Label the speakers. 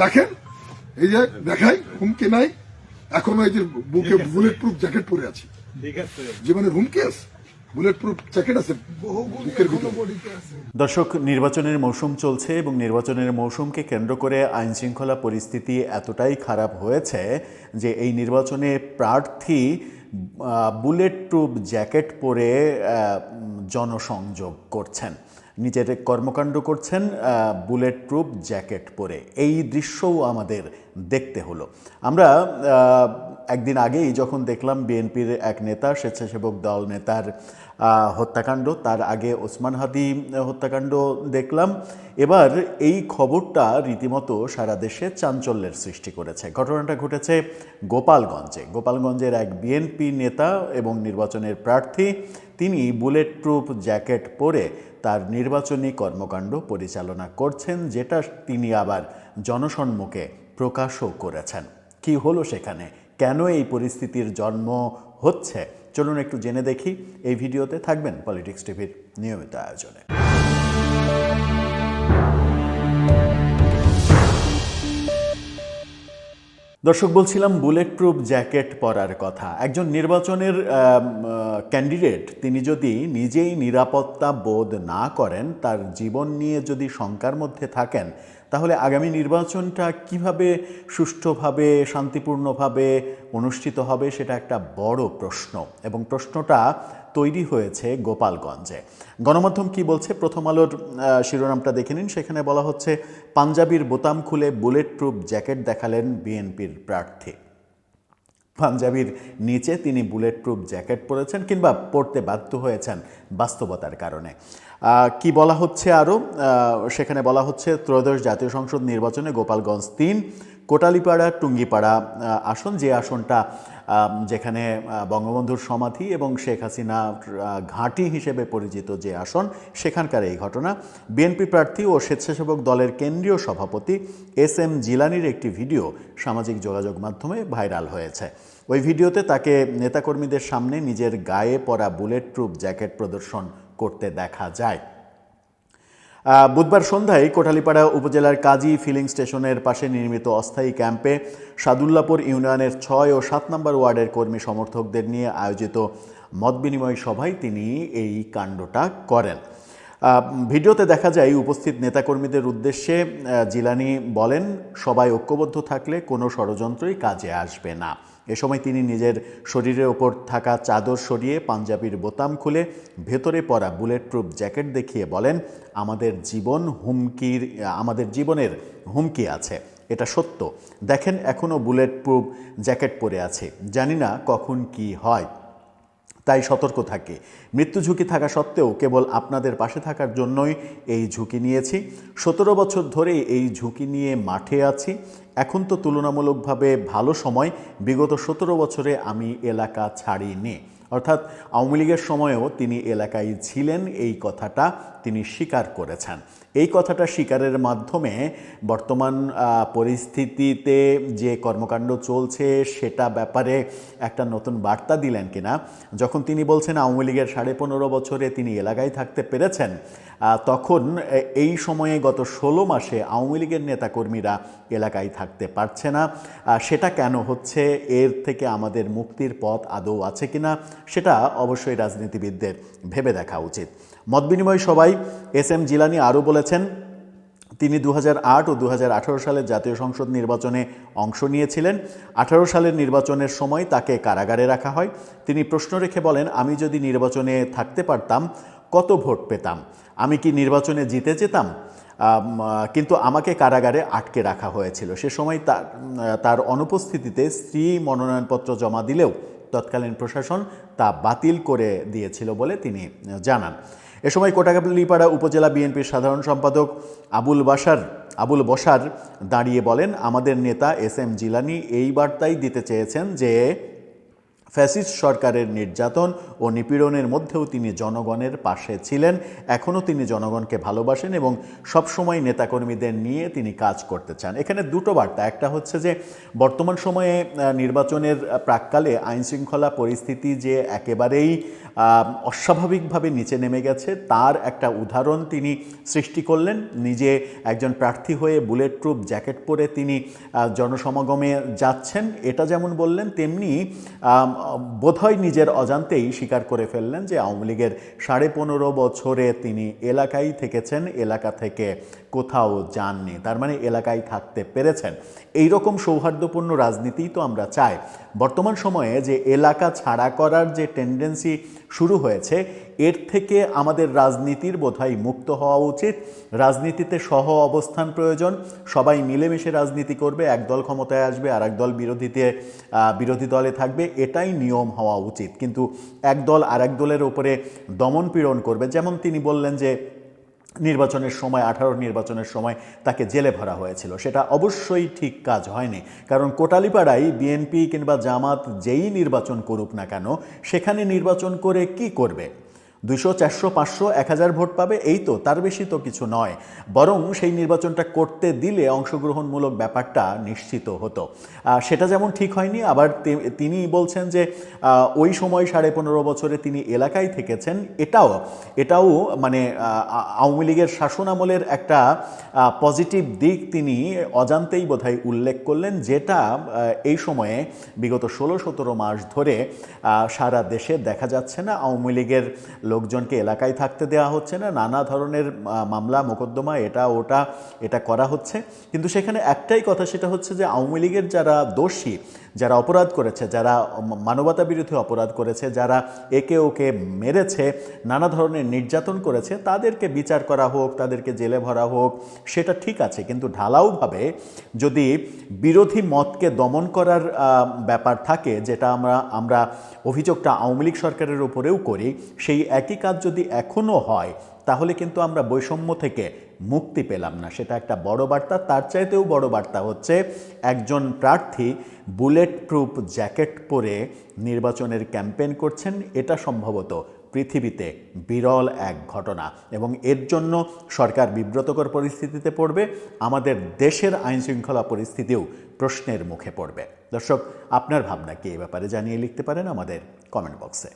Speaker 1: দেখেন? এই যে দেখাই হুমকি নাই। এখনও এই যে বুকে বুলেট প্রুফ জ্যাকেট পরে আছি। জীবনে হুমকি আছে? বুলেট প্রুফ জ্যাকেট আছে।
Speaker 2: দর্শক নির্বাচনের মৌসুম চলছে এবং নির্বাচনের মৌসুমকে কেন্দ্র করে আইন শৃঙ্খলা পরিস্থিতি এতটাই খারাপ হয়েছে যে এই নির্বাচনে প্রার্থী বুলেট প্রুফ জ্যাকেট পরে জনসংযোগ করছেন। নিজের কর্মকাণ্ড করছেন বুলেট প্রুফ জ্যাকেট পরে। এই দৃশ্যও আমাদের দেখতে হলো। আমরা একদিন আগেই যখন দেখলাম বিএনপির এক নেতা, স্বেচ্ছাসেবক দল নেতার হত্যাকাণ্ড, তার আগে ওসমান হাদি হত্যাকাণ্ড দেখলাম। এবার এই খবরটা রীতিমতো সারা দেশে চাঞ্চল্যের সৃষ্টি করেছে। ঘটনাটা ঘটেছে গোপালগঞ্জে। গোপালগঞ্জের এক বিএনপি নেতা এবং নির্বাচনের প্রার্থী তিনি বুলেট প্রুফ জ্যাকেট পরে তার নির্বাচনী কর্মকাণ্ড পরিচালনা করছেন, যেটা তিনি আবার জনসম্মুখে প্রকাশও করেছেন। কি হলো সেখানে? কেন এই পরিস্থিতির জন্ম হচ্ছে? চলুন একটু জেনে দেখি। এই ভিডিওতে থাকবেন পলিটিক্স টিভির নিয়মিত আয়োজনে। দর্শক, বলছিলাম বুলেট প্রুফ জ্যাকেট পরার কথা। একজন নির্বাচনের ক্যান্ডিডেট তিনি যদি নিজেই নিরাপত্তা বোধ না করেন, তার জীবন নিয়ে যদি শঙ্কার মধ্যে থাকেন, তাহলে আগামী নির্বাচনটা কীভাবে সুষ্ঠুভাবে, শান্তিপূর্ণভাবে অনুষ্ঠিত হবে, সেটা একটা বড় প্রশ্ন। এবং প্রশ্নটা তৈরি হয়েছে গোপালগঞ্জে। গণমাধ্যম কি বলছে? প্রথম আলোর শিরোনামটা দেখে নিন। সেখানে বলা হচ্ছে, পাঞ্জাবির বোতাম খুলে বুলেট প্রুফ জ্যাকেট দেখালেন বিএনপির প্রার্থী। পাঞ্জাবির নিচে তিনি বুলেট প্রুফ জ্যাকেট পরেছেন কিংবা পরতে বাধ্য হয়েছেন বাস্তবতার কারণে। কি বলা হচ্ছে আরও? সেখানে বলা হচ্ছে, ত্রয়োদশ জাতীয় সংসদ নির্বাচনে গোপালগঞ্জ তিন, কোটালিপাড়া, টুঙ্গিপাড়া আসন যে আসনটা যেখানে বঙ্গবন্ধুর সমাধি এবং শেখ হাসিনা ঘাঁটি হিসেবে পরিচিত যে আসন, সেখানকার এই ঘটনা। বিএনপি প্রার্থী ও স্বেচ্ছাসেবক দলের কেন্দ্রীয় সভাপতি এস এম জিলানির একটি ভিডিও সামাজিক যোগাযোগ মাধ্যমে ভাইরাল হয়েছে। ওই ভিডিওতে তাকে নেতাকর্মীদের সামনে নিজের গায়ে পরা বুলেট প্রুফ জ্যাকেট প্রদর্শন করতে দেখা যায়। বুধবার সন্ধ্যায় কোঠালিপাড়া উপজেলার কাজী ফিলিং স্টেশনের পাশে নির্মিত অস্থায়ী ক্যাম্পে সাদুল্লাপুর ইউনিয়নের ছয় ও সাত নম্বর ওয়ার্ডের কর্মী সমর্থকদের নিয়ে আয়োজিত মত বিনিময় সভায় তিনি এই কাণ্ডটা করেন। ভিডিওতে দেখা যায় উপস্থিত নেতাকর্মীদের উদ্দেশ্যে জিলানি বলেন, সবাই ঐক্যবদ্ধ থাকলে কোনো ষড়যন্ত্রই কাজে আসবে না। এ সময় তিনি নিজের শরীরের ওপর থাকা চাদর সরিয়ে পাঞ্জাবির বোতাম খুলে ভেতরে পরা বুলেট প্রুফ জ্যাকেট দেখিয়ে বলেন, আমাদের জীবন হুমকির আমাদের জীবনের হুমকি আছে, এটা সত্য। দেখেন এখনও বুলেট প্রুফ জ্যাকেট পরে আছে। জানি না কখন কি হয়। তাই সতর্ক থাকে। মৃত্যু ঝুঁকি থাকা সত্ত্বেও কেবল আপনাদের পাশে থাকার জন্যই এই ঝুঁকি নিয়েছি। সতেরো বছর ধরে এই ঝুঁকি নিয়ে মাঠে আছি। এখন তো তুলনামূলকভাবে ভালো সময়। বিগত সতেরো বছরে আমি এলাকা ছাড়িনি। অর্থাৎ আওয়ামী লীগের সময়েও তিনি এলাকায় ছিলেন, এই কথাটা তিনি স্বীকার করেছেন। এই কথাটা স্বীকারের মাধ্যমে বর্তমান পরিস্থিতিতে যে কর্মকাণ্ড চলছে সেটা ব্যাপারে একটা নতুন বার্তা দিলেন কিনা। যখন তিনি বলছেন আওয়ামী লীগের সাড়ে পনেরো বছরে তিনি এলাকায় থাকতে পেরেছেন তখন এই সময়ে গত ষোলো মাসে আওয়ামী লীগের নেতাকর্মীরা এলাকায় থাকতে পারছে না। সেটা কেন হচ্ছে? এর থেকে আমাদের মুক্তির পথ আদৌ আছে কিনা? সেটা অবশ্যই রাজনীতিবিদদের ভেবে দেখা উচিত। মতবিনিময় সবাই এস এম জিলানি আরও বলেছেন, তিনি দু হাজার আট ও দু হাজার আঠারো সালের জাতীয় সংসদ নির্বাচনে অংশ নিয়েছিলেন। আঠারো সালের নির্বাচনের সময় তাকে কারাগারে রাখা হয়। তিনি প্রশ্ন রেখে বলেন, আমি যদি নির্বাচনে থাকতে পারতাম, কত ভোট পেতাম? আমি কি নির্বাচনে জিতে যেতাম? কিন্তু আমাকে কারাগারে আটকে রাখা হয়েছিল। সে সময় তার অনুপস্থিতিতে স্ত্রী মনোনয়নপত্র জমা দিলেও তৎকালীন প্রশাসন তা বাতিল করে দিয়েছিল বলে তিনি জানান। এ সময় কোটাকালীপাড়া উপজেলা বিএনপির সাধারণ সম্পাদক আবুল বাসার আবুল বসার দাঁড়িয়ে বলেন, আমাদের নেতা এস এম জিলানি এই বার্তাই দিতে চেয়েছেন যে ফ্যাসিস্ট সরকারের নির্যাতন ও নিপীড়নের মধ্যেও তিনি জনগণের পাশে ছিলেন। এখনও তিনি জনগণকে ভালোবাসেন এবং সবসময় নেতাকর্মীদের নিয়ে তিনি কাজ করতে চান। এখানে দুটো বার্তা। একটা হচ্ছে যে, বর্তমান সময়ে নির্বাচনের প্রাককালে আইনশৃঙ্খলা পরিস্থিতি যে একেবারেই অস্বাভাবিকভাবে নিচে নেমে গেছে। তার একটা উদাহরণ তিনি সৃষ্টি করলেন। নিজে একজন প্রার্থী হয়ে বুলেট প্রুফ জ্যাকেট পরে তিনি জনসমাগমে যাচ্ছেন। এটা যেমন বললেন, তেমনি বোধহয় নিজের অজান্তেই স্বীকার করে ফেললেন যে আওয়ামী লীগের সাড়ে পনেরো বছরে তিনি এলাকায় থেকেছেন। এলাকা থেকে কোথাও যাননি। তার মানে এলাকায় থাকতে পেরেছেন। এই রকম সৌহার্দ্যপূর্ণ রাজনীতি তো আমরা চাই। বর্তমান সময়ে যে এলাকা ছাড়া করার যে টেন্ডেন্সি শুরু হয়েছে। এর থেকে আমাদের রাজনীতির বোধহয় মুক্ত হওয়া উচিত। রাজনীতিতে সহ অবস্থান প্রয়োজন। সবাই মিলেমিশে রাজনীতি করবে, একদল ক্ষমতায় আসবে আর দল বিরোধীতে বিরোধী দলে থাকবে, এটাই নিয়ম হওয়া উচিত। কিন্তু একদল আর এক দলের উপরে দমন পীড়ন করবে, যেমন তিনি বললেন যে নির্বাচনের সময়, আঠারো নির্বাচনের সময় তাকে জেলে ভরা হয়েছিল। সেটা অবশ্যই ঠিক কাজ হয়নি। কারণ কোটালীপাড়ায় বিএনপি কিংবা জামাত যেই নির্বাচন করুক না কেন, সেখানে নির্বাচন করে কি করবে? দুশো চারশো, পাঁচশো, এক হাজার ভোট পাবে, এই তো, তার বেশি তো কিছু নয়। বরং সেই নির্বাচনটা করতে দিলে অংশগ্রহণমূলক ব্যাপারটা নিশ্চিত হতো। সেটা যেমন ঠিক হয়নি, আবার তিনি বলছেন যে ওই সময় সাড়ে পনেরো বছরে তিনি এলাকায় থেকেছেন, এটাও এটাও মানে আওয়ামী লীগের শাসনামলের একটা পজিটিভ দিক তিনি অজান্তেই বোধহয় উল্লেখ করলেন, যেটা এই সময়ে বিগত ষোলো, সতেরো মাস ধরে সারা দেশে দেখা যাচ্ছে না আওয়ামী লীগের লোকজনকে এলাকায় থাকতে দেওয়া হচ্ছে না, নানা ধরনের মামলা, মোকদ্দমা, এটা, ওটা, এটা করা হচ্ছে। কিন্তু সেখানে একটাই কথা, সেটা হচ্ছে যে আওয়ামী লীগের যারা দোষী যারা অপরাধ করেছে, যারা মানবতা বিরোধী অপরাধ করেছে, যারা একে ওকে মেরেছে, নানা ধরনের নির্যাতন করেছে, তাদেরকে বিচার করা হোক, তাদেরকে জেলে ভরা হোক, সেটা ঠিক আছে। কিন্তু ঢালাওভাবে যদি বিরোধী মতকে দমন করার ব্যাপার থাকে, যেটা আমরা আমরা অভিযোগটা আওয়ামী লীগ সরকারের উপরেও করি, সেই একই কাজ যদি এখনও হয়, তাহলে কিন্তু আমরা বৈষম্য থেকে মুক্তি পেলাম না। সেটা একটা বড় বার্তা, তার চাইতেও বড় বার্তা হচ্ছে একজন প্রার্থী বুলেট প্রুফ জ্যাকেট পরে নির্বাচনের ক্যাম্পেন করছেন। এটা সম্ভবত পৃথিবীতে বিরল এক ঘটনা এবং এর জন্য সরকার বিব্রতকর পরিস্থিতিতে পড়বে। আমাদের দেশের আইনশৃঙ্খলা পরিস্থিতিও প্রশ্নের মুখে পড়বে। দর্শক, আপনার ভাবনা কি এ ব্যাপারে জানিয়ে লিখতে পারেন আমাদের কমেন্ট বক্সে।